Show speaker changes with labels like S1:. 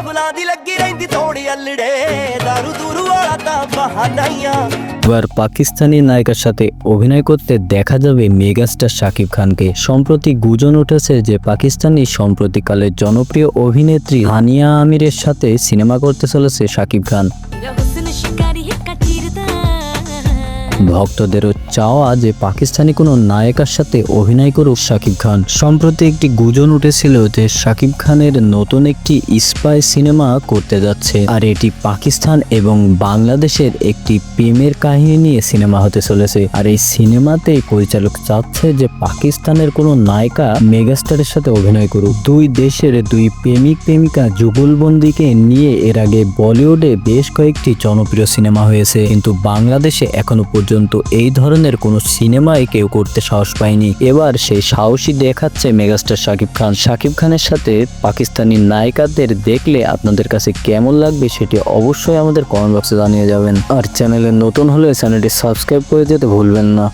S1: ਲੇਬਲਾਂ ਦੀ ਲੱਗੀ ਰਹਿੰਦੀ ਥੋੜੀ ਅਲੜੇ ਦਾਰੂ ਦੂਰੂ ਵਾਲਾ ਤਾਂ ਬਹਾਨਾ ਹੀ ਆ
S2: এবার পাকিস্তানি নায়িকার সাথে অভিনয় করতে দেখা যাবে মেগাস্টার শাকিব খানকে সম্প্রতি গুজন উঠেছে যে পাকিস্তানি সম্প্রতিকালের জনপ্রিয় অভিনেত্রী হানিয়া আমিরের সাথে সিনেমা করতে চলেছে শাকিব খান ভক্তদেরও চাওয়া যে পাকিস্তানি কোনো নায়িকার সাথে অভিনয় করুক শাকিব খান। সম্প্রতি একটি গুজন উঠেছিল যে শাকিব খানের নতুন একটি স্পাই সিনেমা করতে যাচ্ছে। আর এটি পাকিস্তান এবং বাংলাদেশের একটি প্রেমের কাহিনী নিয়ে সিনেমা হতে চলেছে। আর এই সিনেমাতে পরিচালক চাচ্ছে যে পাকিস্তানের কোনো নায়িকা মেগাস্টারের সাথে অভিনয় করুক। দুই দেশের দুই প্রেমিক প্রেমিকা যুগলবন্দিকে নিয়ে এর আগে বলিউডে বেশ কয়েকটি জনপ্রিয় সিনেমা হয়েছে। কিন্তু বাংলাদেশে এখনও পর্যন্ত এই ধরনের কোনো সিনেমায় কেউ করতে সাহস পায়নি। এবার সেই সাহসী দেখাচ্ছে মেগাস্টার শাকিব খান। শাকিব খানের সাথে পাকিস্তানি নায়িকাদের দেখলে আপনাদের কাছে কেমন লাগবে সেটি অবশ্যই আমাদের কমেন্ট বক্সে জানিয়ে যাবেন। আর চ্যানেলে নতুন হলে চ্যানেলটি সাবস্ক্রাইব করে যেতে ভুলবেন না।